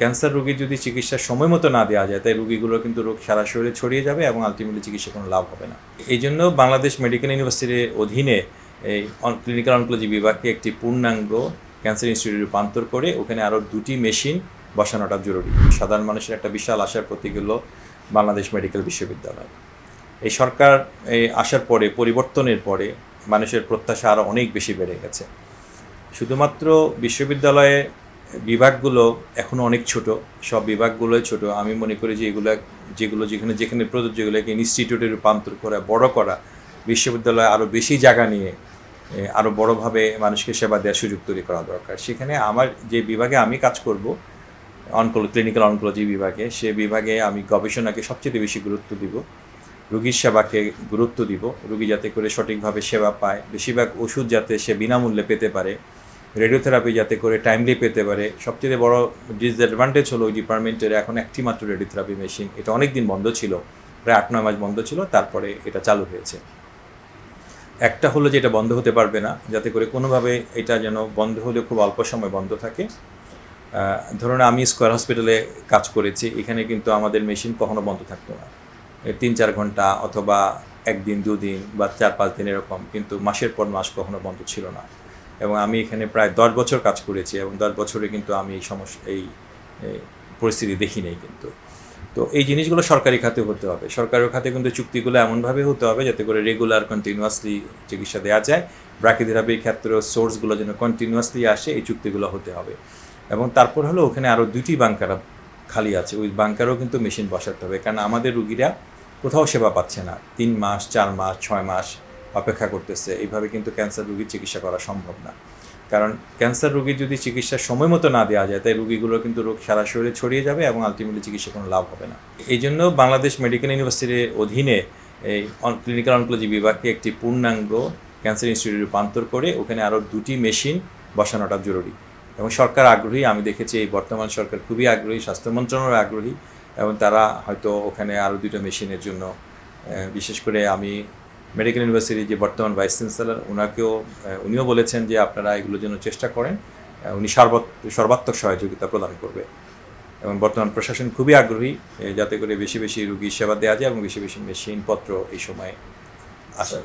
Cancer রোগীর যদি চিকিৎসা সময় মতো না দেওয়া যায়, তাই রোগীগুলো কিন্তু রোগ সারা শরীরে ছড়িয়ে যাবে এবং আলটিমেটলি চিকিৎসা কোনো লাভ হবে না। এই জন্য বাংলাদেশ মেডিকেল ইউনিভার্সিটির অধীনে এই ক্লিনিক্যাল অনকোলজি বিভাগকে একটি পূর্ণাঙ্গ ক্যান্সার ইনস্টিটিউট রূপান্তর করে ওখানে আরও দুটি মেশিন বসানোটা জরুরি। সাধারণ মানুষের একটা বিশাল আশার প্রতীক হলো বাংলাদেশ মেডিকেল বিশ্ববিদ্যালয়। এই সরকার এই আসার পরে, পরিবর্তনের পরে মানুষের প্রত্যাশা আরও অনেক বেশি বেড়ে গেছে। শুধুমাত্র বিশ্ববিদ্যালয়ে বিভাগগুলো এখনও অনেক ছোট। সব বিভাগগুলোই ছোট। আমি মনে করি যে এগুলো, যেগুলো যেখানে যেখানে প্রযোজ্য, এগুলোকে ইনস্টিটিউটে রূপান্তর করা, বড় করা, বিশ্ববিদ্যালয়ে আরও বেশি জায়গা নিয়ে আরও বড়োভাবে মানুষকে সেবা দেওয়ার সুযোগ তৈরি করা দরকার। সেখানে আমার যে বিভাগে আমি কাজ করব, অনকোল ক্লিনিক্যাল অনকোলজি বিভাগে, সে বিভাগে আমি গবেষণাকে সবচেয়ে বেশি গুরুত্ব দিব। রুগীর সেবাকে গুরুত্ব দিব। রুগী যাতে করে সঠিকভাবে সেবা পায়। বেশিরভাগ ওষুধ যাতে সে বিনামূল্যে পেতে পারে রেডিওথেরাপি যাতে করে টাইমলি পেতে পারে। সবচেয়ে বড় ডিসঅ্যাডভান্টেজ হলো ওই ডিপার্টমেন্টের এখন একটি মাত্র রেডিওথেরাপি মেশিন এটা অনেক দিন বন্ধ ছিল, প্রায় আট, নয় মাস বন্ধ ছিল, তারপরে এটা চালু হয়েছে। একটা হলো যে এটা বন্ধ হতে পারবে না, যাতে করে কোনোভাবে এটা যেন বন্ধ হলে খুব অল্প সময় বন্ধ থাকে। ধরুন আমি স্কোয়ার হসপিটালে কাজ করেছি, এখানে কিন্তু আমাদের মেশিন কখনো বন্ধ থাকতো না। তিন, চার ঘণ্টা অথবা একদিন, দুদিন বা চার, পাঁচ দিন এরকম, কিন্তু মাসের পর মাস কখনো বন্ধ ছিল না। এবং আমি এখানে প্রায় দশ বছর কাজ করেছি এবং দশ বছরে কিন্তু আমি এই সমস্যা এই এই পরিস্থিতি দেখি নাই কিন্তু। তো এই জিনিসগুলো সরকারি খাতে হতে হবে। সরকারি খাতে কিন্তু চুক্তিগুলো এমনভাবে হতে হবে যাতে করে রেগুলার কন্টিনিউয়াসলি চিকিৎসা দেওয়া যায়। ব্রাকিথেরাপির ক্ষেত্রে সোর্সগুলো যেন কন্টিনিউয়াসলি আসে, এই চুক্তিগুলো হতে হবে। এবং তারপর হলো ওখানে আরও দুটি বাংকার খালি আছে। ওই বাংকারও কিন্তু মেশিন বসাতে হবে। কারণ আমাদের রুগীরা কোথাও সেবা পাচ্ছে না। তিন মাস, চার মাস, ছয় মাস অপেক্ষা করতেছে, এইভাবে কিন্তু ক্যান্সার রোগীর চিকিৎসা করা সম্ভব না। কারণ ক্যান্সার রোগীর যদি চিকিৎসা সময় মতো না দেওয়া যায় তাই রোগীগুলো কিন্তু রোগ সারা শরীরে ছড়িয়ে যাবে এবং আলটিমেটলি চিকিৎসা কোনো লাভ হবে না। এই জন্য বাংলাদেশ মেডিকেল ইউনিভার্সিটির অধীনে এই ক্লিনিক্যাল অনকোলজি বিভাগকে একটি পূর্ণাঙ্গ ক্যান্সার ইনস্টিটিউট রূপান্তর করে ওখানে আরও দুটি মেশিন বসানোটা জরুরি। এবং সরকার আগ্রহী, আমি দেখেছি এই বর্তমান সরকার খুবই আগ্রহী, স্বাস্থ্য মন্ত্রণালয় আগ্রহী এবং তারা হয়তো ওখানে আরও দুটো মেশিনের জন্য বিশেষ করে আমি মেডিকেল ইউনিভার্সিটির যে বর্তমান ভাইস চ্যান্সেলার ওনাকেও উনিও বলেছেন যে আপনারা এগুলোর জন্য চেষ্টা করেন উনি সর্বাত, সর্বাত্মক সহযোগিতা প্রদান করবে। এবং বর্তমান প্রশাসন খুবই আগ্রহী যাতে করে বেশি বেশি রুগীর সেবা দেওয়া যায় এবং বেশি বেশি মেশিনপত্র এই সময়ে আসে।